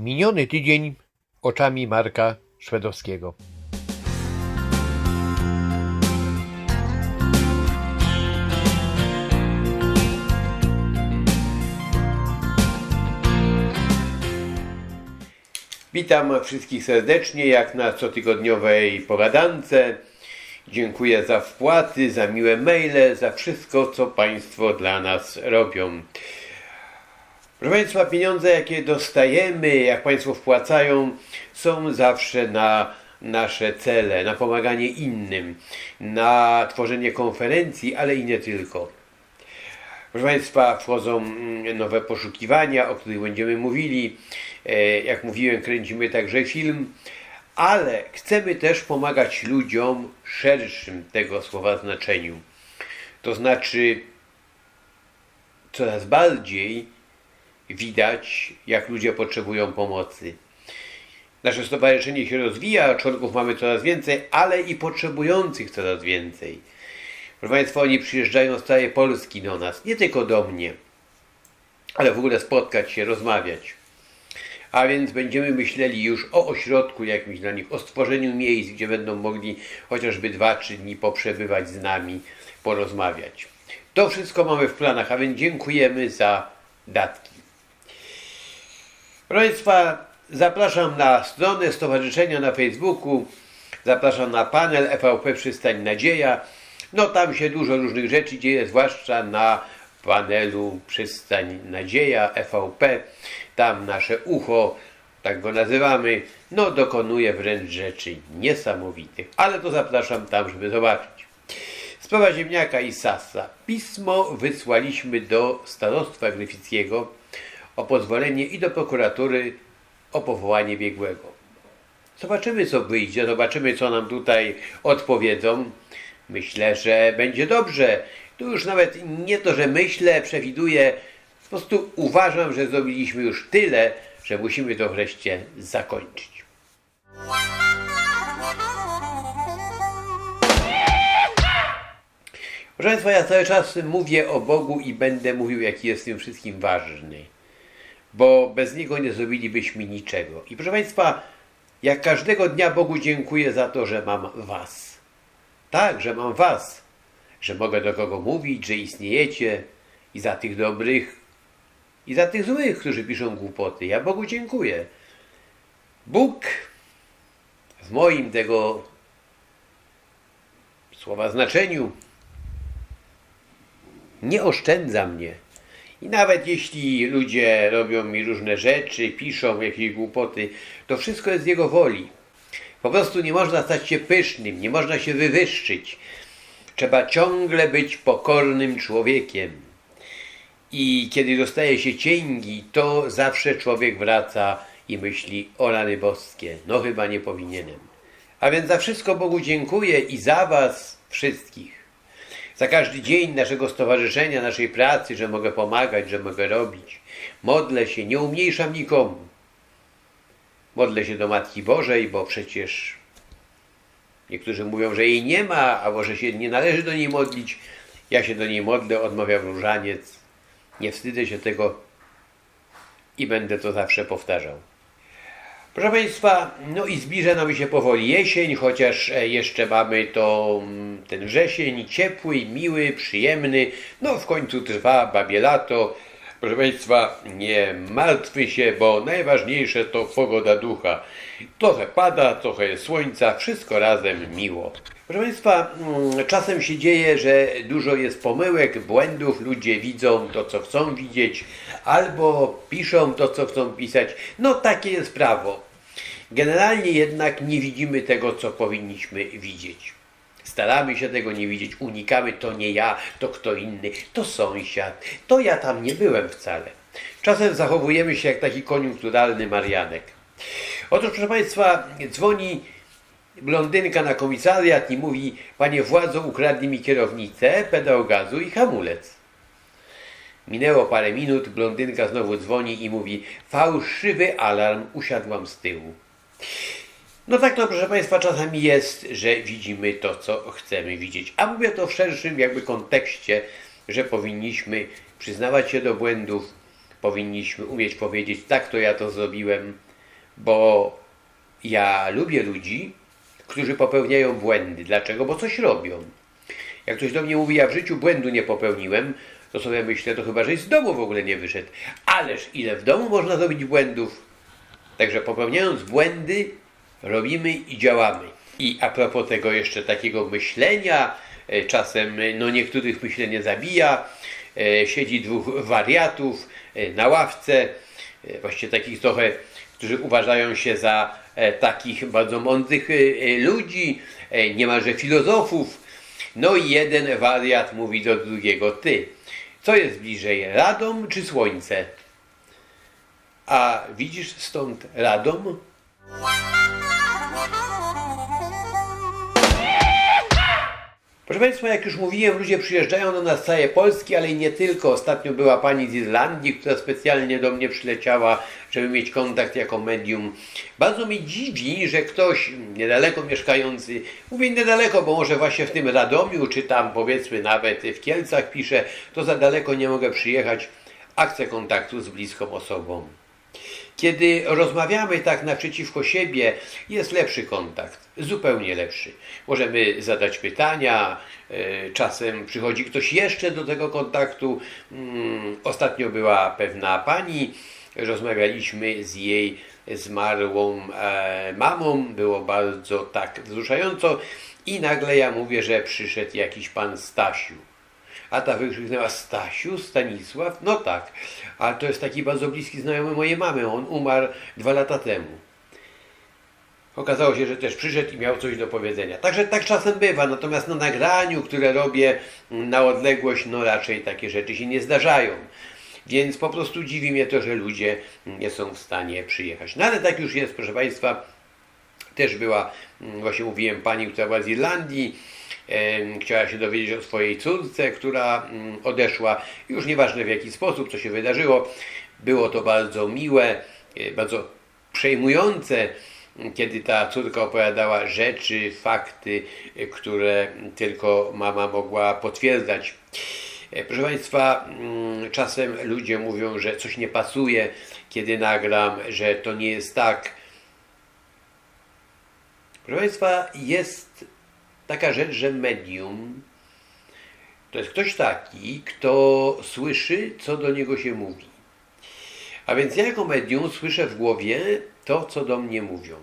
Miniony tydzień oczami Marka Szwedowskiego. Witam wszystkich serdecznie, jak na cotygodniowej pogadance. Dziękuję za wpłaty, za miłe maile, za wszystko, co Państwo dla nas robią. Proszę Państwa, pieniądze, jakie dostajemy, jak Państwo wpłacają, są zawsze na nasze cele, na pomaganie innym, na tworzenie konferencji, ale i nie tylko. Proszę Państwa, wchodzą mm, nowe poszukiwania, o których będziemy mówili. E, Jak mówiłem, kręcimy także film, ale chcemy też pomagać ludziom szerszym tego słowa znaczeniu. To znaczy, coraz bardziej widać, jak ludzie potrzebują pomocy. Nasze stowarzyszenie się rozwija, członków mamy coraz więcej, ale i potrzebujących coraz więcej. Proszę Państwa, oni przyjeżdżają z całej Polski do nas, nie tylko do mnie, ale w ogóle spotkać się, rozmawiać. A więc będziemy myśleli już o ośrodku jakimś dla nich, o stworzeniu miejsc, gdzie będą mogli chociażby dwa, trzy dni poprzebywać z nami, porozmawiać. To wszystko mamy w planach, a więc dziękujemy za datki. Proszę Państwa, zapraszam na stronę Stowarzyszenia na Facebooku, zapraszam na panel EVP Przystań Nadzieja. No tam się dużo różnych rzeczy dzieje, zwłaszcza na panelu Przystań Nadzieja EVP. Tam nasze ucho, tak go nazywamy, no dokonuje wręcz rzeczy niesamowitych. Ale to zapraszam tam, żeby zobaczyć. Sprawa ziemniaka i Sasa. Pismo wysłaliśmy do starostwa gryfickiego o pozwolenie i do prokuratury o powołanie biegłego. Zobaczymy, co wyjdzie, zobaczymy, co nam tutaj odpowiedzą. Myślę, że będzie dobrze. Tu już nawet nie to, że myślę, przewiduję, po prostu uważam, że zrobiliśmy już tyle, że musimy to wreszcie zakończyć. Proszę Państwa, ja cały czas mówię o Bogu i będę mówił, jaki jest tym wszystkim ważny, bo bez Niego nie zrobilibyśmy niczego. I proszę Państwa, jak każdego dnia Bogu dziękuję za to, że mam Was. Tak, że mam Was, że mogę do kogo mówić, że istniejecie i za tych dobrych, i za tych złych, którzy piszą głupoty. Ja Bogu dziękuję. Bóg w moim tego słowa znaczeniu nie oszczędza mnie. I nawet jeśli ludzie robią mi różne rzeczy, piszą jakieś głupoty, to wszystko jest z Jego woli. Po prostu nie można stać się pysznym, nie można się wywyższyć. Trzeba ciągle być pokornym człowiekiem. I kiedy dostaje się cięgi, to zawsze człowiek wraca i myśli, o rany boskie, no chyba nie powinienem. A więc za wszystko Bogu dziękuję i za Was wszystkich. Za każdy dzień naszego stowarzyszenia, naszej pracy, że mogę pomagać, że mogę robić. Modlę się, nie umniejszam nikomu. Modlę się do Matki Bożej, bo przecież niektórzy mówią, że jej nie ma, albo że się nie należy do niej modlić. Ja się do niej modlę, odmawiam różaniec. Nie wstydzę się tego i będę to zawsze powtarzał. Proszę Państwa, no i zbliża nam się powoli jesień, chociaż e, jeszcze mamy to ten wrzesień ciepły, miły, przyjemny. No w końcu trwa babie lato. Proszę Państwa, nie martwy się, bo najważniejsze to pogoda ducha. Trochę pada, trochę jest słońca, wszystko razem miło. Proszę Państwa, mm, czasem się dzieje, że dużo jest pomyłek, błędów, ludzie widzą to, co chcą widzieć, albo piszą to, co chcą pisać. No takie jest prawo. Generalnie jednak nie widzimy tego, co powinniśmy widzieć. Staramy się tego nie widzieć, unikamy, to nie ja, to kto inny, to sąsiad, to ja tam nie byłem wcale. Czasem zachowujemy się jak taki koniunkturalny Marianek. Otóż, proszę Państwa, dzwoni blondynka na komisariat i mówi, panie władzo, ukradli mi kierownicę, pedał gazu i hamulec. Minęło parę minut, blondynka znowu dzwoni i mówi, fałszywy alarm, usiadłam z tyłu. No tak to, proszę Państwa, czasami jest, że widzimy to, co chcemy widzieć. A mówię to w szerszym jakby kontekście, że powinniśmy przyznawać się do błędów, powinniśmy umieć powiedzieć, tak to ja to zrobiłem, bo ja lubię ludzi, którzy popełniają błędy. Dlaczego? Bo coś robią. Jak ktoś do mnie mówi, ja w życiu błędu nie popełniłem, to sobie myślę, to chyba, że z domu w ogóle nie wyszedł. Ależ ile w domu można zrobić błędów? Także popełniając błędy, robimy i działamy. I a propos tego jeszcze takiego myślenia, e, czasem e, no niektórych myślenie zabija, e, siedzi dwóch wariatów na ławce, właściwie takich trochę, którzy uważają się za takich bardzo mądrych ludzi, niemalże filozofów. No i jeden wariat mówi do drugiego, ty, co jest bliżej, Radom czy Słońce? A widzisz stąd Radom? Proszę Państwa, jak już mówiłem, ludzie przyjeżdżają do nas z całej Polski, ale i nie tylko. Ostatnio była pani z Irlandii, która specjalnie do mnie przyleciała, żeby mieć kontakt jako medium. Bardzo mi dziwi, że ktoś niedaleko mieszkający, mówię niedaleko, bo może właśnie w tym Radomiu, czy tam powiedzmy nawet w Kielcach pisze, to za daleko nie mogę przyjechać, a chcę kontaktu z bliską osobą. Kiedy rozmawiamy tak naprzeciwko siebie, jest lepszy kontakt, zupełnie lepszy. Możemy zadać pytania, e, czasem przychodzi ktoś jeszcze do tego kontaktu. Mm, Ostatnio była pewna pani, rozmawialiśmy z jej zmarłą e, mamą, było bardzo tak wzruszająco i nagle ja mówię, że przyszedł jakiś pan Stasiu. A ta wykrzyknęła Stasiu, Stanisław? No tak, ale to jest taki bardzo bliski znajomy mojej mamy. On umarł dwa lata temu. Okazało się, że też przyszedł i miał coś do powiedzenia. Także tak czasem bywa, natomiast na nagraniu, które robię na odległość, no raczej takie rzeczy się nie zdarzają. Więc po prostu dziwi mnie to, że ludzie nie są w stanie przyjechać. No ale tak już jest, proszę Państwa. Też była, mm, właśnie mówiłem, pani, która była z Irlandii, chciała się dowiedzieć o swojej córce, która mm, odeszła. Już nieważne w jaki sposób, co się wydarzyło. Było to bardzo miłe, e, bardzo przejmujące, kiedy ta córka opowiadała rzeczy, fakty, e, które tylko mama mogła potwierdzać. E, Proszę Państwa, mm, czasem ludzie mówią, że coś nie pasuje, kiedy nagram, że to nie jest tak. Proszę Państwa, jest taka rzecz, że medium to jest ktoś taki, kto słyszy, co do niego się mówi. A więc ja jako medium słyszę w głowie to, co do mnie mówią.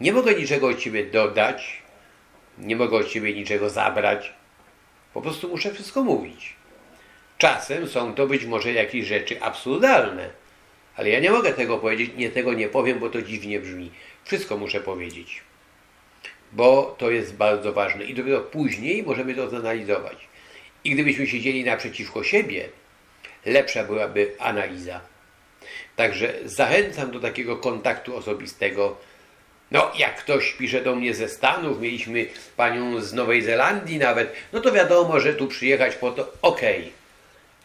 Nie mogę niczego od Ciebie dodać, nie mogę od Ciebie niczego zabrać. Po prostu muszę wszystko mówić. Czasem są to być może jakieś rzeczy absurdalne, ale ja nie mogę tego powiedzieć, nie tego nie powiem, bo to dziwnie brzmi. Wszystko muszę powiedzieć, bo to jest bardzo ważne i dopiero później możemy to zanalizować. I gdybyśmy siedzieli naprzeciwko siebie, lepsza byłaby analiza. Także zachęcam do takiego kontaktu osobistego. No, jak ktoś pisze do mnie ze Stanów, mieliśmy panią z Nowej Zelandii nawet, no to wiadomo, że tu przyjechać po to okej.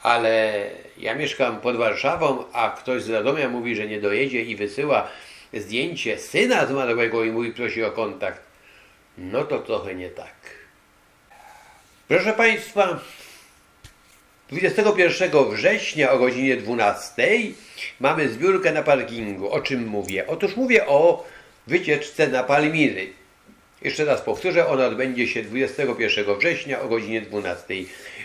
Ale ja mieszkam pod Warszawą, a ktoś z Radomia mówi, że nie dojedzie i wysyła zdjęcie syna zmarłego i mówi, prosi o kontakt. No to trochę nie tak. Proszę Państwa, 21 września o godzinie 12 mamy zbiórkę na parkingu. O czym mówię? Otóż mówię o wycieczce na Palmiry. Jeszcze raz powtórzę, ona odbędzie się 21 września o godzinie 12.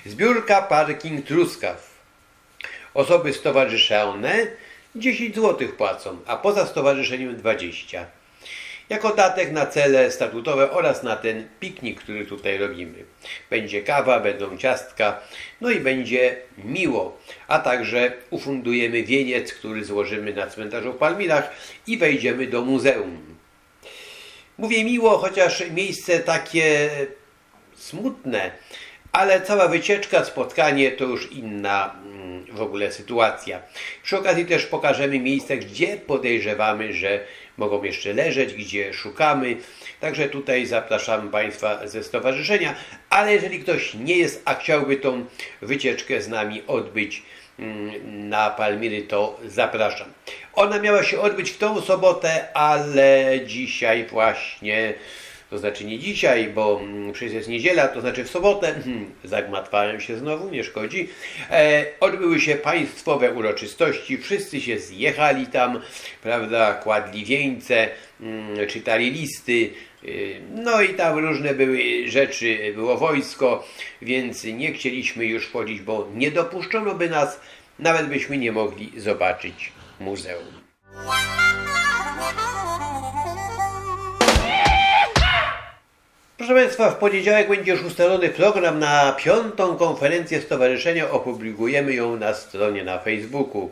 Zbiórka Parking Truskaw. Osoby stowarzyszone 10 zł płacą, a poza stowarzyszeniem 20. Jako datek na cele statutowe oraz na ten piknik, który tutaj robimy. Będzie kawa, będą ciastka, no i będzie miło. A także ufundujemy wieniec, który złożymy na cmentarzu w Palmirach i wejdziemy do muzeum. Mówię miło, chociaż miejsce takie smutne, ale cała wycieczka, spotkanie to już inna mm, w ogóle sytuacja. Przy okazji też pokażemy miejsca, gdzie podejrzewamy, że mogą jeszcze leżeć, gdzie szukamy. Także tutaj zapraszam Państwa ze stowarzyszenia, ale jeżeli ktoś nie jest, a chciałby tą wycieczkę z nami odbyć mm, na Palmiry, to zapraszam. Ona miała się odbyć w tą sobotę, ale dzisiaj właśnie to znaczy nie dzisiaj, bo mm, przecież jest niedziela, to znaczy w sobotę, hmm, zagmatwałem się znowu, nie szkodzi, e, odbyły się państwowe uroczystości, wszyscy się zjechali tam, prawda, kładli wieńce, mm, czytali listy, y, no i tam różne były rzeczy, było wojsko, więc nie chcieliśmy już wchodzić, bo nie dopuszczono by nas, nawet byśmy nie mogli zobaczyć muzeum. Proszę Państwa, w poniedziałek będzie już ustalony program na piątą konferencję stowarzyszenia. Opublikujemy ją na stronie na Facebooku.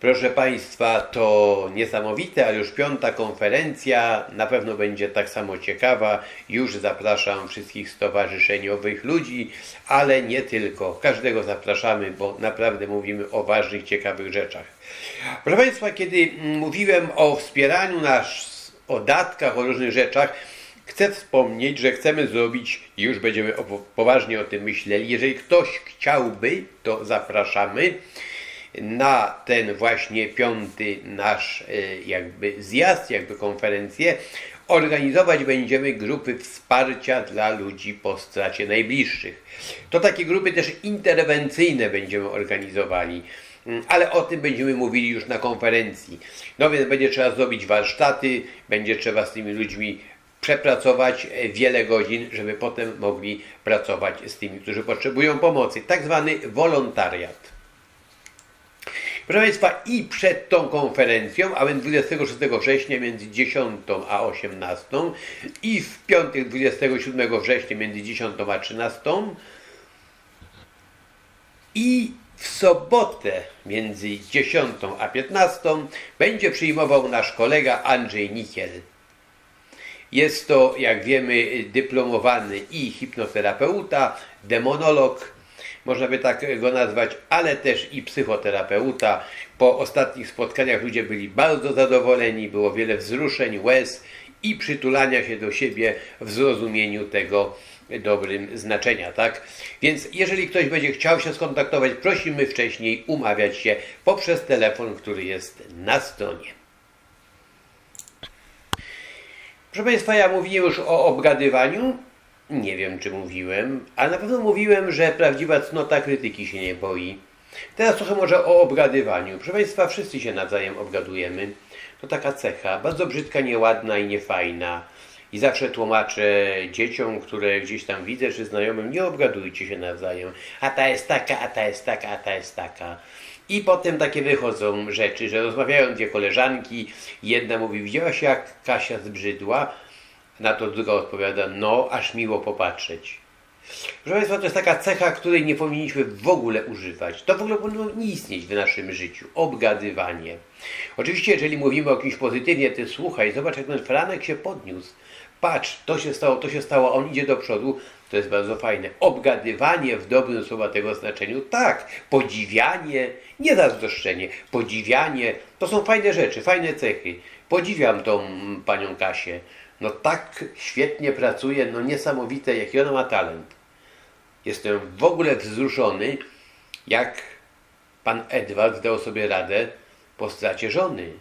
Proszę Państwa, to niesamowite, ale już piąta konferencja na pewno będzie tak samo ciekawa. Już zapraszam wszystkich stowarzyszeniowych ludzi, ale nie tylko. Każdego zapraszamy, bo naprawdę mówimy o ważnych, ciekawych rzeczach. Proszę Państwa, kiedy mówiłem o wspieraniu nas, o datkach, o różnych rzeczach, chcę wspomnieć, że chcemy zrobić, i już będziemy poważnie o tym myśleli, jeżeli ktoś chciałby, to zapraszamy na ten właśnie piąty nasz e, jakby zjazd, jakby konferencję, organizować będziemy grupy wsparcia dla ludzi po stracie najbliższych. To takie grupy też interwencyjne będziemy organizowali. Mm, Ale o tym będziemy mówili już na konferencji. No więc będzie trzeba zrobić warsztaty, będzie trzeba z tymi ludźmi przepracować e, wiele godzin, żeby potem mogli pracować z tymi, którzy potrzebują pomocy. Tak zwany wolontariat. Proszę Państwa, i przed tą konferencją, a więc 26 września między 10 a 18 i w piątek 27 września między 10 a 13 i w sobotę między 10 a 15 będzie przyjmował nasz kolega Andrzej Nikiel. Jest to, jak wiemy, dyplomowany i hipnoterapeuta, demonolog, można by tak go nazwać, ale też i psychoterapeuta. Po ostatnich spotkaniach ludzie byli bardzo zadowoleni, było wiele wzruszeń, łez i przytulania się do siebie w zrozumieniu tego dobrym znaczenia, tak? Więc jeżeli ktoś będzie chciał się skontaktować, prosimy wcześniej umawiać się poprzez telefon, który jest na stronie. Proszę Państwa, ja mówiłem już o obgadywaniu. Nie wiem, czy mówiłem, ale na pewno mówiłem, że prawdziwa cnota krytyki się nie boi. Teraz trochę może o obgadywaniu. Proszę Państwa, wszyscy się nawzajem obgadujemy. To taka cecha, bardzo brzydka, nieładna i niefajna. I zawsze tłumaczę dzieciom, które gdzieś tam widzę, czy znajomym, nie obgadujcie się nawzajem. A ta jest taka, a ta jest taka, a ta jest taka. I potem takie wychodzą rzeczy, że rozmawiają dwie koleżanki, jedna mówi, widziałaś jak Kasia zbrzydła? Na to druga odpowiada, no, aż miło popatrzeć. Proszę Państwa, to jest taka cecha, której nie powinniśmy w ogóle używać. To w ogóle powinno nie istnieć w naszym życiu. Obgadywanie. Oczywiście, jeżeli mówimy o kimś pozytywnie, ty słuchaj, zobacz, jak ten Franek się podniósł. Patrz, to się stało, to się stało, on idzie do przodu. To jest bardzo fajne. Obgadywanie w dobrym słowa tego znaczeniu, tak. Podziwianie, nie zazdroszczenie. Podziwianie, to są fajne rzeczy, fajne cechy. Podziwiam tą panią Kasię. No tak świetnie pracuje, no niesamowite, jaki ona ma talent. Jestem w ogóle wzruszony, jak pan Edward dał sobie radę po stracie żony.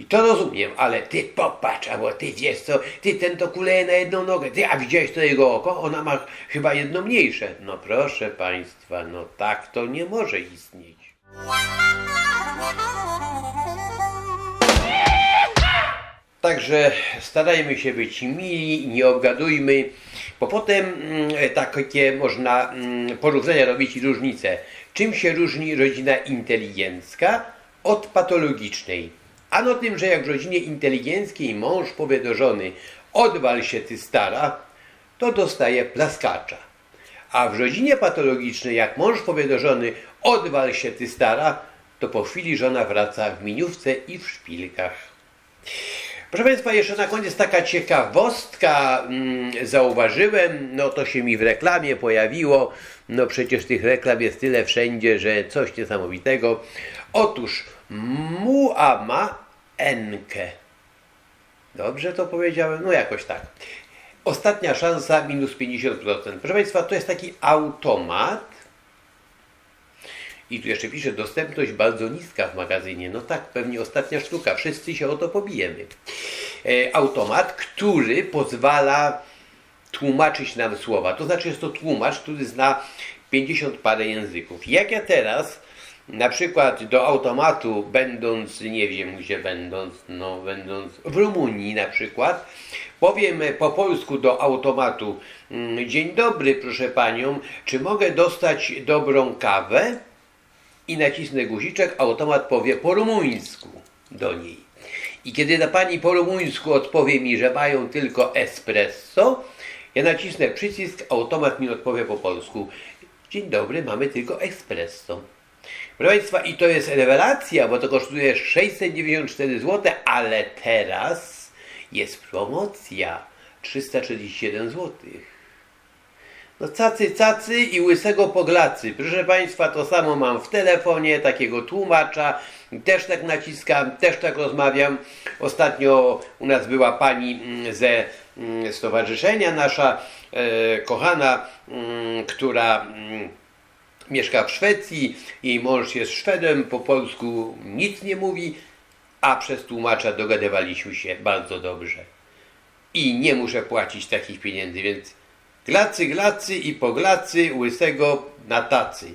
I to rozumiem, ale ty popatrz, albo ty wiesz co, ty ten to kuleje na jedną nogę, ty, a widziałeś to jego oko? Ona ma chyba jedno mniejsze. No proszę państwa, no tak to nie może istnieć. Także starajmy się być mili, nie obgadujmy, bo potem mm, takie można mm, porównania robić i różnice. Czym się różni rodzina inteligencka od patologicznej? Ano tym, że jak w rodzinie inteligenckiej mąż powie do żony odwal się ty stara, to dostaje plaskacza. A w rodzinie patologicznej, jak mąż powie do żony odwal się ty stara, to po chwili żona wraca w miniówce i w szpilkach. Proszę Państwa, jeszcze na koniec taka ciekawostka mm, zauważyłem, no to się mi w reklamie pojawiło, no przecież tych reklam jest tyle wszędzie, że coś niesamowitego. Otóż Muama Enke. Dobrze to powiedziałem? No jakoś tak. Ostatnia szansa minus 50%. Proszę Państwa, to jest taki automat, i tu jeszcze pisze, dostępność bardzo niska w magazynie. No tak, pewnie ostatnia sztuka, wszyscy się o to pobijemy. e, automat, który pozwala tłumaczyć nam słowa. To znaczy jest to tłumacz, który zna 50 parę języków. Jak ja teraz na przykład do automatu będąc, nie wiem gdzie będąc, no będąc w Rumunii na przykład, powiem po polsku do automatu mm, dzień dobry proszę panią, czy mogę dostać dobrą kawę? I nacisnę guziczek, automat powie po rumuńsku do niej. I kiedy ta pani po rumuńsku odpowie mi, że mają tylko espresso, ja nacisnę przycisk, automat mi odpowie po polsku. Dzień dobry, mamy tylko espresso. Proszę Państwa, i to jest rewelacja, bo to kosztuje 694 zł, ale teraz jest promocja 337 zł. No cacy, cacy i łysego poglacy. Proszę Państwa, to samo mam w telefonie, takiego tłumacza. Też tak naciskam, też tak rozmawiam. Ostatnio u nas była pani mm, ze mm, stowarzyszenia nasza, e, kochana, mm, która mieszka w Szwecji, jej mąż jest Szwedem, po polsku nic nie mówi, a przez tłumacza dogadywaliśmy się bardzo dobrze. I nie muszę płacić takich pieniędzy, więc glacy, glacy i poglacy łysego na tacy.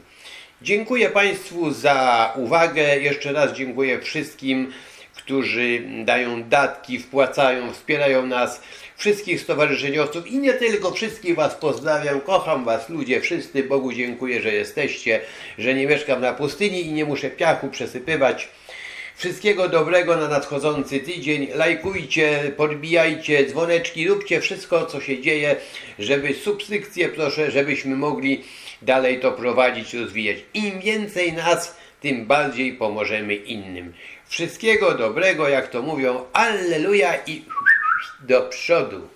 Dziękuję Państwu za uwagę. Jeszcze raz dziękuję wszystkim, którzy dają datki, wpłacają, wspierają nas, wszystkich stowarzyszeniowców i nie tylko, wszystkich Was pozdrawiam, kocham Was ludzie, wszyscy, Bogu dziękuję, że jesteście, że nie mieszkam na pustyni i nie muszę piachu przesypywać. Wszystkiego dobrego na nadchodzący tydzień. Lajkujcie, podbijajcie dzwoneczki, róbcie wszystko, co się dzieje, żeby subskrypcję proszę, żebyśmy mogli dalej to prowadzić, rozwijać. Im więcej nas, tym bardziej pomożemy innym. Wszystkiego dobrego, jak to mówią, alleluja i do przodu.